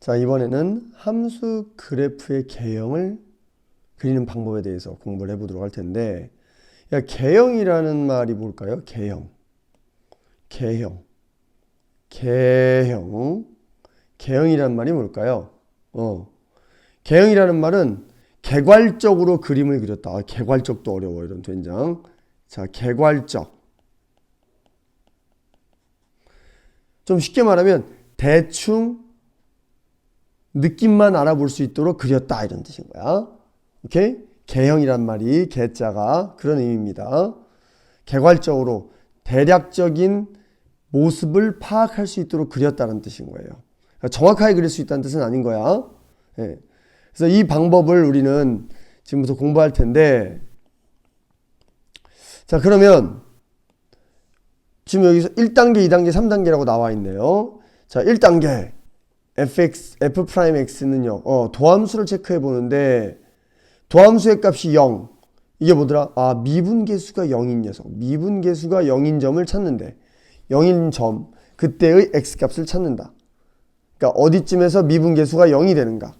자, 이번에는 함수 그래프의 개형을 그리는 방법에 대해서 공부를 해보도록 할 텐데, 야, 개형이라는 말이 뭘까요? 개형. 개형. 개형. 개형이라는 말이 뭘까요? 어. 개형이라는 말은 개괄적으로 그림을 그렸다. 아, 개괄적도 어려워, 이런 된장. 자, 개괄적. 좀 쉽게 말하면 대충 느낌만 알아볼 수 있도록 그렸다 이런 뜻인 거야. 오케이? 개형이란 말이 개자가 그런 의미입니다. 개괄적으로 대략적인 모습을 파악할 수 있도록 그렸다는 뜻인 거예요. 그러니까 정확하게 그릴 수 있다는 뜻은 아닌 거야. 예. 그래서 이 방법을 우리는 지금부터 공부할 텐데, 자, 그러면 지금 여기서 1단계, 2단계, 3단계라고 나와 있네요. 자, 1단계. Fx, f 프라임 x는요, 어, 도함수를 체크해 보는데, 도함수의 값이 0. 이게 뭐더라? 아, 미분계수가 0인 녀석. 미분계수가 0인 점을 찾는데, 0인 점, 그때의 x 값을 찾는다. 그러니까 어디쯤에서 미분계수가 0이 되는가?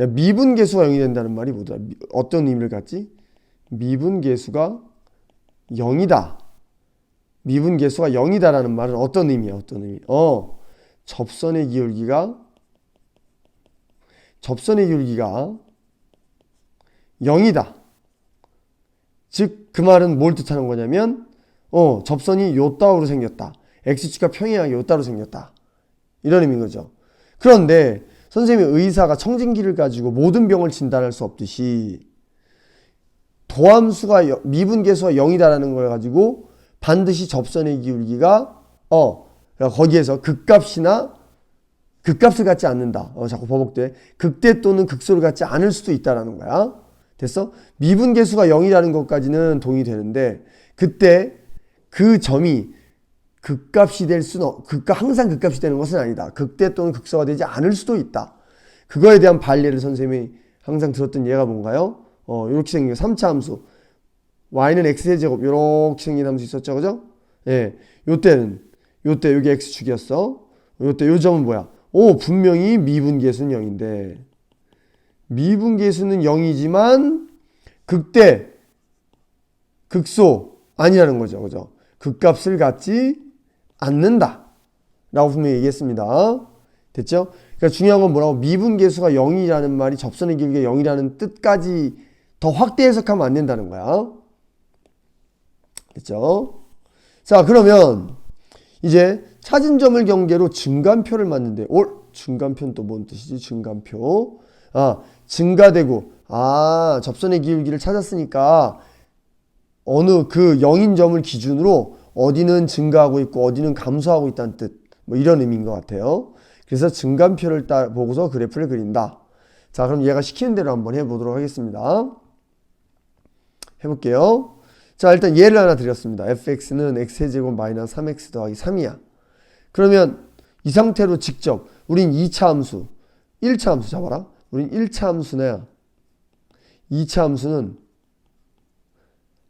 야, 미분계수가 0이 된다는 말이 뭐더라? 미- 어떤 의미를 갖지? 미분계수가 0이다. 미분계수가 0이다라는 말은 어떤 의미야? 어떤 의미? 어, 접선의 기울기가 접선의 기울기가 0이다. 즉, 그 말은 뭘 뜻하는 거냐면, 어, 접선이 요따우로 생겼다. x축과 평행하게 요따로 생겼다. 이런 의미인 거죠. 그런데 선생님의 의사가 청진기를 가지고 모든 병을 진단할 수 없듯이 도함수가 여- 미분계수가 0이다라는 걸 가지고 반드시 접선의 기울기가 어 그러니까 거기에서 극값이나 극값을 갖지 않는다. 어, 자꾸 버벅대. 극대 또는 극소를 갖지 않을 수도 있다라는 거야. 됐어? 미분계수가 0이라는 것까지는 동의되는데 그때 그 점이 극값이 될 수는 없- 극값 항상 극값이 되는 것은 아니다. 극대 또는 극소가 되지 않을 수도 있다. 그거에 대한 반례를 선생님이 항상 들었던 예가 뭔가요? 어, 이렇게 생긴 거 3차 함수. y는 x의 제곱 이렇게 생긴 함수 있었죠. 그죠? 예. 요때는 요때 여기 x축이었어. 요때 요 점은 뭐야? 오, 분명히 미분계수는 0인데 미분계수는 0이지만 극대 극소 아니라는 거죠. 그죠? 극값을 갖지 않는다. 라고 분명히 얘기했습니다. 됐죠? 그러니까 중요한 건 뭐라고? 미분계수가 0이라는 말이 접선의 기울기가 0이라는 뜻까지 더 확대 해석하면 안 된다는 거야. 됐죠? 자, 그러면 이제 찾은 점을 경계로 증간표를 맞는데, 올, 증간표는 또 뭔 뜻이지? 증간표. 아, 증가되고, 아, 접선의 기울기를 찾았으니까 어느 그 0인 점을 기준으로 어디는 증가하고 있고 어디는 감소하고 있다는 뜻. 뭐 이런 의미인 것 같아요. 그래서 증간표를 따 보고서 그래프를 그린다. 자, 그럼 얘가 시키는 대로 한번 해 보도록 하겠습니다. 해 볼게요. 자, 일단 예를 하나 드렸습니다. fx는 x제곱 마이너스 3x 더하기 3이야. 그러면 이 상태로 직접 우린 2차 함수, 1차 함수 잡아라. 우린 1차 함수나 2차 함수는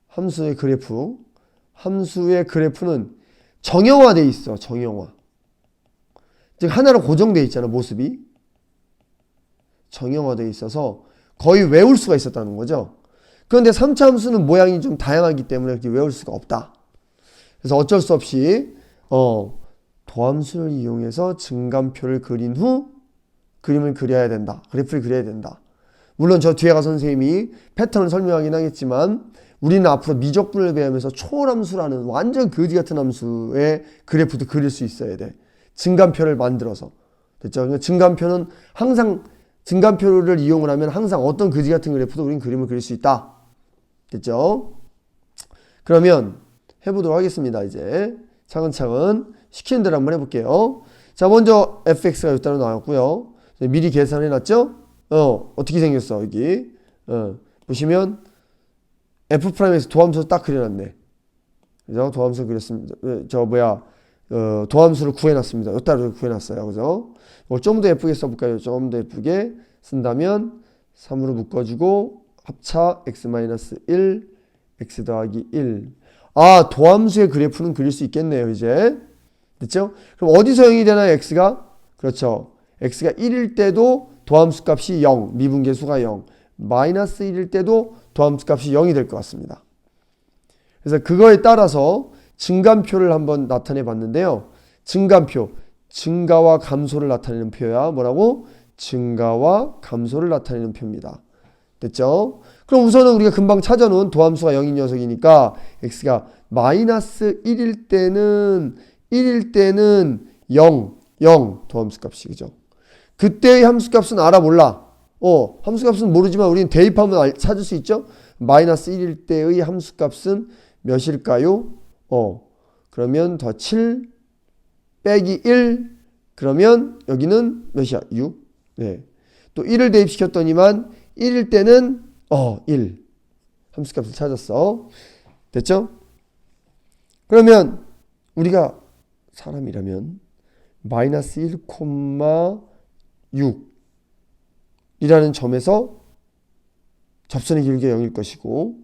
함수의 그래프, 함수의 그래프는 정형화돼 있어. 정형화. 즉 하나로 고정돼 있잖아 모습이. 정형화돼 있어서 거의 외울 수가 있었다는 거죠. 그런데 3차 함수는 모양이 좀 다양하기 때문에 외울 수가 없다. 그래서 어쩔 수 없이 어, 도함수를 이용해서 증감표를 그린 후 그림을 그려야 된다. 그래프를 그려야 된다. 물론 저 뒤에 가 선생님이 패턴을 설명하긴 하겠지만 우리는 앞으로 미적분을 배우면서 초월함수라는 완전 거지 같은 함수의 그래프도 그릴 수 있어야 돼. 증감표를 만들어서. 됐죠? 그러니까 증감표는 항상 증감표를 이용을 하면 항상 어떤 거지 같은 그래프도 우린 그림을 그릴 수 있다. 됐죠? 그러면 해보도록 하겠습니다. 이제 차근차근 시키는 대로 한번 해볼게요. 자, 먼저 fx가 따로 나왔고요. 미리 계산해 놨죠? 어, 어떻게 생겼어, 여기? 어, 보시면 f 프라임에서 도함수 딱 그려놨네. 그죠? 도함수 그렸습니다. 어, 저 뭐야? 어, 도함수를 구해놨습니다. 요 따로 구해놨어요. 그죠? 이걸 좀 더 예쁘게 써볼까요? 좀 더 예쁘게 쓴다면 3으로 묶어주고 합차 x-1 x 더하기 1. 아, 도함수의 그래프는 그릴 수 있겠네요, 이제. 됐죠? 그럼 어디서 0이 되나요, x가? 그렇죠. x가 1일 때도 도함수 값이 0, 미분계수가 0. 마이너스 1일 때도 도함수 값이 0이 될 것 같습니다. 그래서 그거에 따라서 증감표를 한번 나타내 봤는데요. 증감표, 증가와 감소를 나타내는 표야. 뭐라고? 증가와 감소를 나타내는 표입니다. 됐죠? 그럼 우선은 우리가 금방 찾아놓은 도함수가 0인 녀석이니까 x가 마이너스 1일 때는 1일 때는 0, 0 도함수 값이 그죠? 그때의 함수 값은 알아 몰라. 어, 함수 값은 모르지만 우리는 대입하면 알- 찾을 수 있죠? 마이너스 1일 때의 함수 값은 몇일까요? 어, 그러면 더 7 빼기 1 그러면 여기는 몇이야? 6. 네. 또 1을 대입시켰더니만 1일 때는 어, 1. 함수 값을 찾았어. 됐죠? 그러면 우리가 사람이라면 마이너스 1,6 이라는 점에서 접선의 길이가 0일 것이고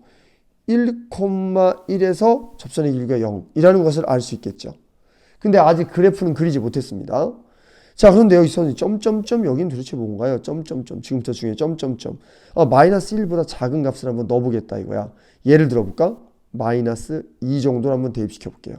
1,1에서 접선의 길이가 0이라는 것을 알 수 있겠죠. 근데 아직 그래프는 그리지 못했습니다. 자, 그런데 여기서 점점점 여기는 도대체 뭔가요? 점점점 지금부터 중에 점점점 아, 마이너스 1보다 작은 값을 한번 넣어보겠다 이거야. 예를 들어볼까? 마이너스 2 정도를 한번 대입시켜 볼게요.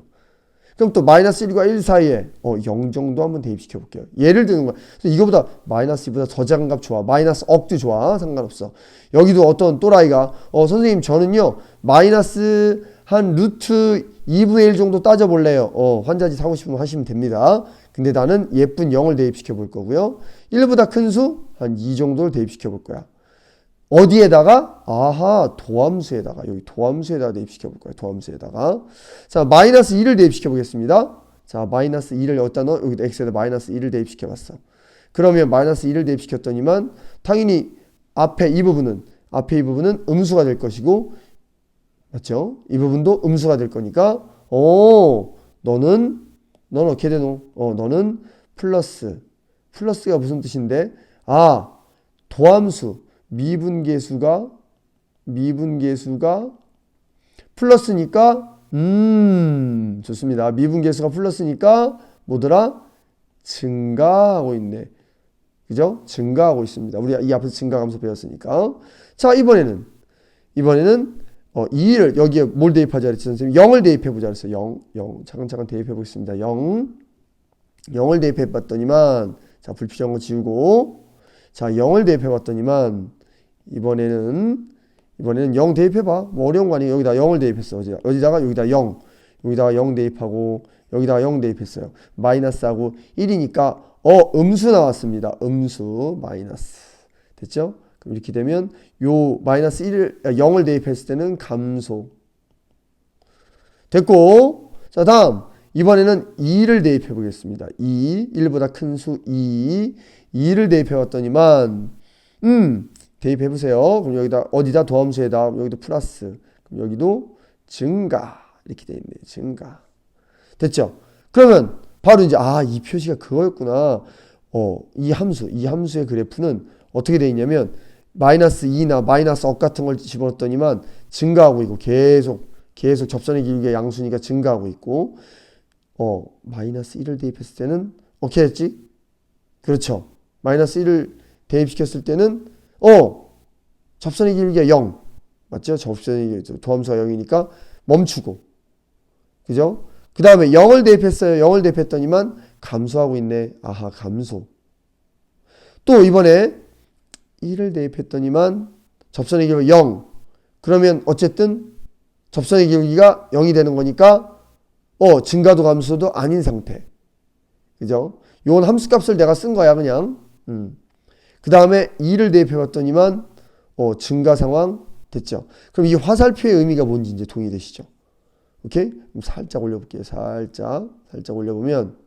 그럼 또 마이너스 1과 1 사이에 어, 0 정도 한번 대입시켜 볼게요. 예를 드는 거야. 이거보다 마이너스 2보다 더 작은 값 좋아. 마이너스 억도 좋아. 상관없어. 여기도 어떤 또라이가 어, 선생님 저는요 마이너스 한 루트 2분의 1 정도 따져볼래요. 어, 환자지 사고 싶으면 하시면 됩니다. 근데 나는 예쁜 0을 대입시켜 볼 거고요. 1보다 큰 수 한 2 정도를 대입시켜 볼 거야. 어디에다가? 아하, 도함수에다가. 여기 도함수에다가 대입시켜 볼 거예요. 도함수에다가. 자, 마이너스 2를 대입시켜 보겠습니다. 자, 마이너스 2를 여기다 넣어. 여기다 x에다 마이너스 2를 대입시켜 봤어. 그러면 마이너스 2를 대입시켰더니만 당연히 앞에 이 부분은 앞에 이 부분은 음수가 될 것이고 맞죠? 이 부분도 음수가 될 거니까 어, 너는 너는 어떻게 되노? 어, 너는 플러스 플러스가 무슨 뜻인데? 아, 도함수 미분계수가 미분계수가 플러스니까 음 좋습니다. 미분계수가 플러스니까 뭐더라 증가하고 있네. 그죠? 증가하고 있습니다. 우리 이 앞에서 증가 감소 배웠으니까. 자 이번에는 이번에는 어, 2를 여기에 뭘 대입하자 그랬지? 0을 대입해 보자 그랬어요. 0, 0. 차근차근 대입해 보겠습니다. 0. 0을 대입해 봤더니만 자 불필요한 거 지우고 자 0을 대입해 봤더니만 이번에는 이번에는 0 대입해 봐. 뭐 어려운 거 아니에요. 여기다 0을 대입했어. 어디다, 어디다가 여기다 0. 여기다가 0 대입하고 여기다가 0 대입했어요. 마이너스하고 1이니까 어 음수 나왔습니다. 음수 마이너스. 됐죠? 이렇게 되면 요 마이너스 1을 0을 대입했을 때는 감소. 됐고 자 다음 이번에는 2를 대입해 보겠습니다. 2 1보다 큰 수 2 2를 대입해 왔더니만 음 대입해 보세요. 그럼 여기다 어디다 도함수에다 여기도 플러스 그럼 여기도 증가 이렇게 돼 있네. 증가 됐죠? 그러면 바로 이제 아 이 표시가 그거였구나. 어 이 함수 이 함수의 그래프는 어떻게 돼 있냐면 마이너스 2나 마이너스 억 같은 걸 집어넣었더니만 증가하고 있고 계속 계속 접선의 길이가 양수니까 증가하고 있고 어 마이너스 1을 대입했을 때는 어떻게 했지? 그렇죠. 마이너스 1을 대입시켰을 때는 어 접선의 길이가 0 맞죠? 접선의 도함수가 0이니까 멈추고 그죠? 그 다음에 0을 대입했어요. 0을 대입했더니만 감소하고 있네. 아하 감소. 또 이번에 1을 대입했더니만 접선의 길이가 0. 그러면 어쨌든 접선의 길이가 0이 되는 거니까 어 증가도 감소도 아닌 상태. 그죠? 요건 함수값을 내가 쓴 거야 그냥. 음. 그 다음에 2를 대입해 봤더니만 어 증가 상황 됐죠. 그럼 이 화살표의 의미가 뭔지 이제 동의되시죠? 오케이? 살짝 올려볼게요. 살짝 살짝 올려보면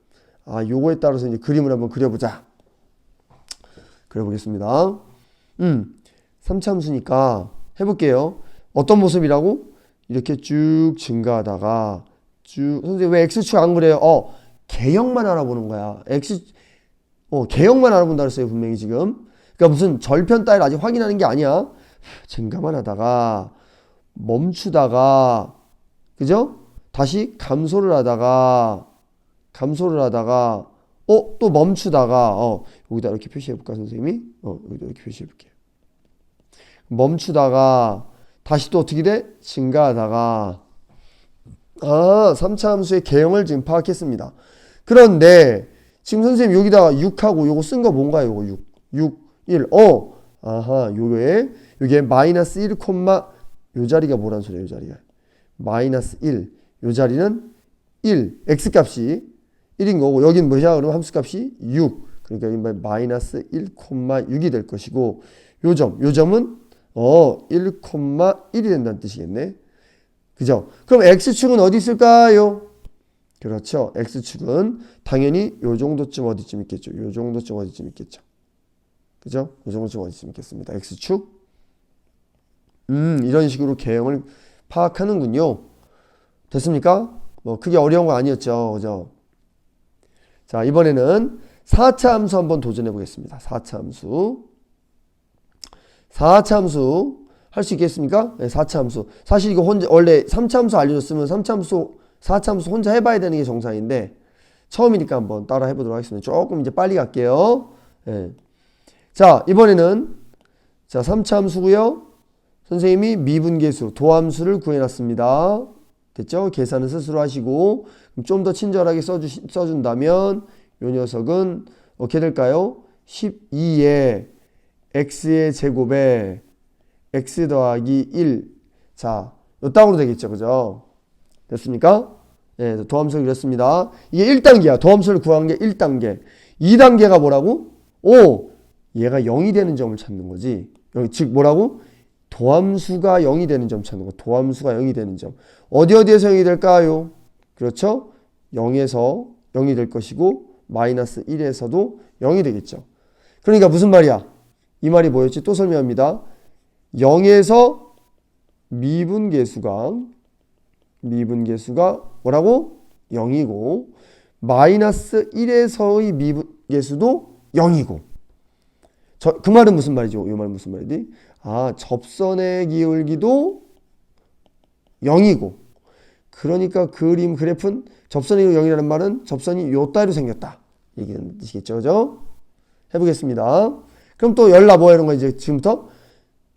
아 요거에 따라서 이제 그림을 한번 그려보자. 그려보겠습니다. 음, 3차함수니까 해볼게요. 어떤 모습이라고? 이렇게 쭉 증가하다가 쭉 선생님 왜 x축 안 그래요? 어 개형만 알아보는 거야. x 어 개형만 알아본다 그랬어요 분명히 지금. 그러니까 무슨 절편 따위를 아직 확인하는 게 아니야. 증가만 하다가 멈추다가 그죠? 다시 감소를 하다가 감소를 하다가 어, 또 멈추다가, 어, 여기다 이렇게 표시해볼까, 선생님이? 어, 여기다 이렇게 표시해볼게요. 멈추다가, 다시 또 어떻게 돼? 증가하다가, 아, 3차 함수의 개형을 지금 파악했습니다. 그런데, 지금 선생님 여기다가 6하고 요거 쓴 거 뭔가요? 요거 6. 6, 1. 어, 아하, 요게, 요게 마이너스 1, 요 자리가 뭐란 소리야, 요 자리가. 마이너스 1. 요 자리는 1. x 값이 1인 거고, 여긴 뭐냐? 그러면 함수 값이 6. 그러니까 여기 마이너스 1,6이 될 것이고, 요 점, 요 점은 어, 1,1이 된다는 뜻이겠네. 그죠? 그럼 x축은 어디 있을까요? 그렇죠. x축은 당연히 요 정도쯤 어디쯤 있겠죠. 요 정도쯤 어디쯤 있겠죠. 그죠? 요 정도쯤 어디쯤 있겠습니다. x축. 음, 이런 식으로 개형을 파악하는군요. 됐습니까? 뭐 크게 어려운 거 아니었죠. 그죠? 자, 이번에는 4차 함수 한번 도전해 보겠습니다. 4차 함수. 4차 함수 할 수 있겠습니까? 네, 4차 함수. 사실 이거 혼자 원래 3차 함수 알려줬으면 3차 함수, 4차 함수 혼자 해봐야 되는 게 정상인데 처음이니까 한번 따라 해보도록 하겠습니다. 조금 이제 빨리 갈게요. 네. 자, 이번에는 자 3차 함수고요. 선생님이 미분계수, 도함수를 구해놨습니다. 됐죠? 계산은 스스로 하시고 좀 더 친절하게 써주, 써준다면 요 녀석은 어떻게 될까요? 12에 x의 제곱에 x 더하기 1. 자, 요 땅으로 되겠죠. 그죠? 됐습니까? 예, 도함수를 그렸습니다. 이게 1단계야. 도함수를 구한 게 1단계. 2단계가 뭐라고? 오! 얘가 0이 되는 점을 찾는 거지. 즉 뭐라고? 도함수가 0이 되는 점 찾는 거. 도함수가 0이 되는 점. 어디 어디에서 0이 될까요? 그렇죠? 0에서 0이 될 것이고 마이너스 1에서도 0이 되겠죠. 그러니까 무슨 말이야? 이 말이 뭐였지? 또 설명합니다. 0에서 미분계수가 미분계수가 뭐라고? 0이고 마이너스 1에서의 미분계수도 0이고 저, 그 말은 무슨 말이죠? 이 말은 무슨 말이지? 아 접선의 기울기도 0이고. 그러니까 그림 그래프는 기울기 0이라는 말은 접선이 요 따위로 생겼다. 얘기는 뜻이겠죠? 그죠? 해보겠습니다. 그럼 또 열나 뭐 이런 거 이제 지금부터?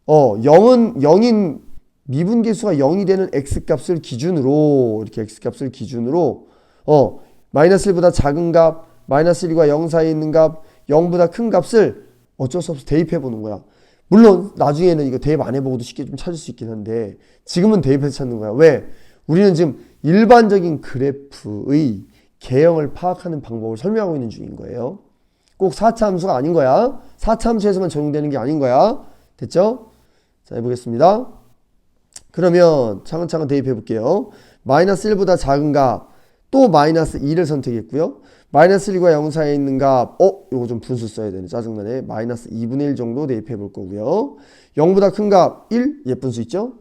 어 0은 0인 미분계수가 0이 되는 x값을 기준으로 이렇게 x값을 기준으로 어 마이너스 1보다 작은 값 마이너스 1과 0 사이에 있는 값 0보다 큰 값을 어쩔 수 없이 대입해 보는 거야. 물론 나중에는 이거 대입 안 해보고도 쉽게 좀 찾을 수 있긴 한데 지금은 대입해서 찾는 거야. 왜? 우리는 지금 일반적인 그래프의 개형을 파악하는 방법을 설명하고 있는 중인 거예요. 꼭 4차 함수가 아닌 거야. 4차 함수에서만 적용되는 게 아닌 거야. 됐죠? 자, 해보겠습니다. 그러면 차근차근 대입해 볼게요. 마이너스 1보다 작은 값, 또 마이너스 2를 선택했고요. 마이너스 1과 0 사이에 있는 값, 어? 요거 좀 분수 써야 되네. 짜증나네. 마이너스 2분의 1 정도 대입해 볼 거고요. 0보다 큰 값, 1? 예쁜 수 있죠?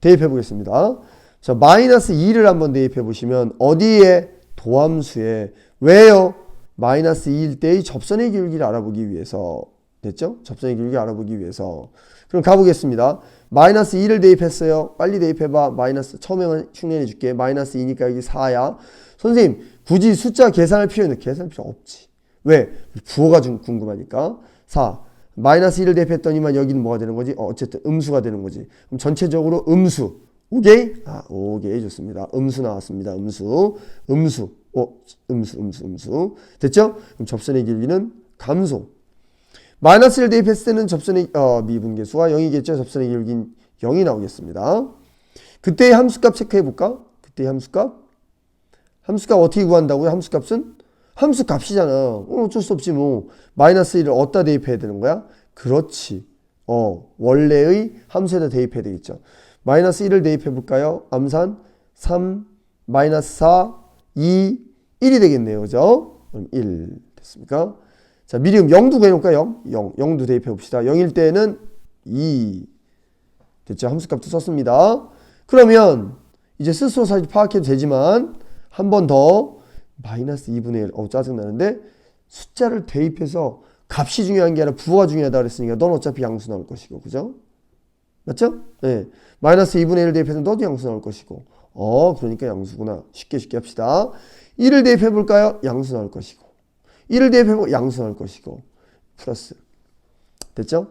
대입해 보겠습니다. 자, 마이너스 2를 한번 대입해 보시면 어디에? 도함수에. 왜요? 마이너스 2일 때의 접선의 기울기를 알아보기 위해서. 됐죠? 접선의 기울기 알아보기 위해서. 그럼 가보겠습니다. 마이너스 2를 대입했어요. 빨리 대입해봐. 마이너스, 처음에만 흉내내 줄게. 마이너스 2니까 여기 4야. 선생님, 굳이 숫자 계산할 필요는 계산할 필요 없지. 왜? 부호가 좀 궁금하니까. 4. 마이너스 1을 대입했더니만 여기는 뭐가 되는 거지? 어, 어쨌든 음수가 되는 거지. 그럼 전체적으로 음수. 오케이? 아, 오케이. 좋습니다. 음수 나왔습니다. 음수. 음수. 어, 음수, 음수, 음수. 됐죠? 그럼 접선의 길이는 감소. 마이너스를 대입했을 때는 접선의 어, 미분계수가 0이겠죠. 접선의 길기는 0이 나오겠습니다. 그때의 함수값 체크해 볼까? 그때의 함수값. 함수값 어떻게 구한다고요? 함수값은 함수값이잖아. 어, 어쩔 수 없지 뭐. 마이너스 1을 어디다 대입해야 되는 거야? 그렇지. 어, 원래의 함수에다 대입해야 되겠죠. 마이너스 1을 대입해 볼까요? 암산 3, 마이너스 4, 2, 1이 되겠네요. 그죠? 그럼 1 됐습니까? 자, 미리 음 0도 구해놓을까? 0? 0. 0도 대입해 봅시다. 0일 때는 2. 됐죠? 함수값도 썼습니다. 그러면 이제 스스로 사실 파악해도 되지만 한 번 더 마이너스 2분의 1. 어우 짜증나는데 숫자를 대입해서 값이 중요한 게 아니라 부호가 중요하다 그랬으니까 넌 어차피 양수 나올 것이고 그죠? 맞죠? 네. 마이너스 2분의 1 대입해서 너도 양수 나올 것이고 어 그러니까 양수구나. 쉽게 쉽게 합시다. 1을 대입해 볼까요? 양수 나올 것이고 1을 대입해보고 양수할 것이고 플러스 됐죠?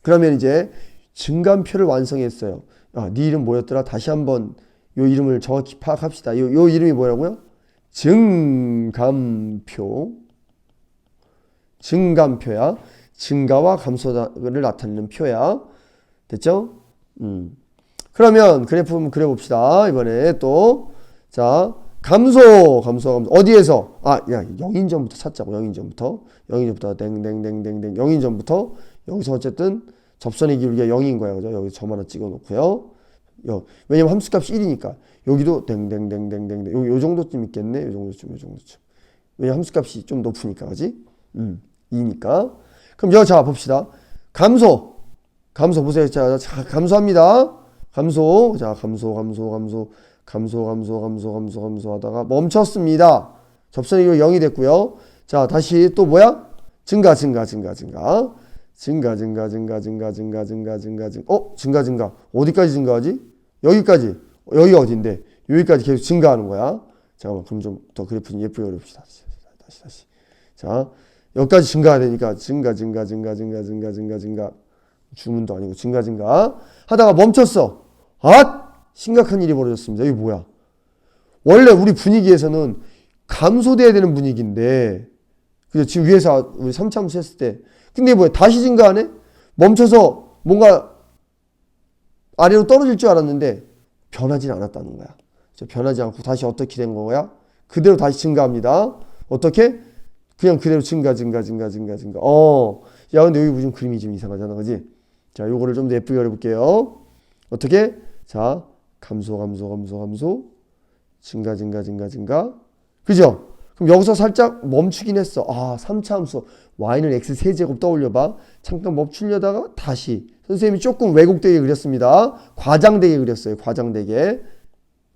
그러면 이제 증감표를 완성했어요. 아, 네 이름 뭐였더라? 다시 한번 요 이름을 정확히 파악합시다. 요, 요 이름이 뭐라고요? 증감표. 증감표야. 증가와 감소를 나타내는 표야. 됐죠? 음. 그러면 그래프 한번 그려봅시다. 이번에 또. 자, 감소, 감소, 감소. 어디에서? 아, 야, 0인전부터 찾자고, 0인전부터. 0인전부터, 땡땡땡땡땡. 0인전부터. 여기서 어쨌든 접선의 기울기가 0인 거야. 그죠? 여기 점 하나 찍어 놓고요. 요, 왜냐면 함수값이 1이니까. 여기도 땡땡땡땡땡. 요, 요 정도쯤 있겠네. 요 정도쯤, 요 정도쯤. 왜냐면 함수값이 좀 높으니까. 그지? 음, 2니까. 그럼 여기 자, 봅시다. 감소. 감소 보세요. 자, 자, 감소합니다. 감소. 자, 감소, 감소, 감소, 감소, 감소, 감소, 감소, 감소 하다가 멈췄습니다. 접선이 0이 됐고요. 자, 다시 또 뭐야? 증가, 증가, 증가, 증가. 증가, 증가, 증가, 증가, 증가, 증가, 증가, 증가. 어? 증가, 증가. 어디까지 증가하지? 여기까지. 여기가 어딘데? 여기까지 계속 증가하는 거야. 잠깐만, 그럼 좀 더 그래프 좀 예쁘게 그려봅시다. 다시, 다시. 자, 여기까지 증가가 되니까 증가, 증가, 증가, 증가, 증가, 증가, 증가. 주문도 아니고 증가, 증가. 하다가 멈췄어. 아! 심각한 일이 벌어졌습니다. 이게 뭐야? 원래 우리 분위기에서는 감소돼야 되는 분위기인데, 그죠? 지금 위에서 우리 3참수 했을 때. 근데 뭐야? 다시 증가하네? 멈춰서 뭔가 아래로 떨어질 줄 알았는데, 변하진 않았다는 거야. 변하지 않고 다시 어떻게 된 거야? 그대로 다시 증가합니다. 어떻게? 그냥 그대로 증가, 증가, 증가, 증가, 증가. 어. 야, 근데 여기 무슨 그림이 좀 이상하잖아. 그지? 자, 요거를 좀 더 예쁘게 그려볼게요. 어떻게? 자, 감소, 감소, 감소, 감소. 증가, 증가, 증가, 증가. 그죠? 그럼 여기서 살짝 멈추긴 했어. 아, 3차 함수. y는 x 세제곱 떠올려봐. 잠깐 멈추려다가 다시. 선생님이 조금 왜곡되게 그렸습니다. 과장되게 그렸어요. 과장되게.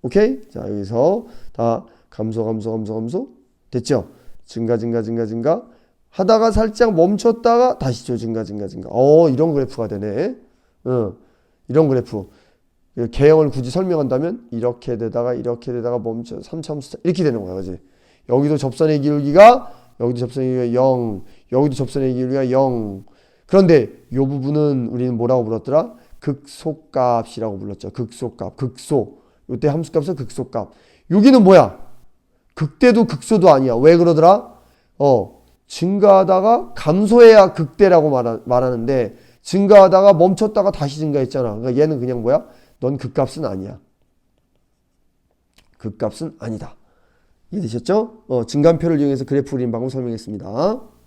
오케이? 자, 여기서 다 감소, 감소, 감소, 감소. 됐죠? 증가, 증가, 증가, 증가. 하다가 살짝 멈췄다가 다시 저 증가, 증가, 증가. 어, 이런 그래프가 되네. 어, 이런 그래프. 그 개형을 굳이 설명한다면 이렇게 되다가 이렇게 되다가 멈춰 3참수 이렇게 되는 거야. 그지? 여기도 접선의 기울기가 여기도 접선의 기울기가 0, 여기도 접선의 기울기가 0. 그런데 이 부분은 우리는 뭐라고 불렀더라? 극소값이라고 불렀죠. 극소값, 극소. 이때 함수값은 극소값. 여기는 뭐야? 극대도 극소도 아니야. 왜 그러더라? 어, 증가하다가 감소해야 극대라고 말하, 말하는데 증가하다가 멈췄다가 다시 증가했잖아. 그러니까 얘는 그냥 뭐야? 넌 극값은 아니야. 극값은 아니다. 이해되셨죠? 어, 증감표를 이용해서 그래프 그리는 방법 설명했습니다.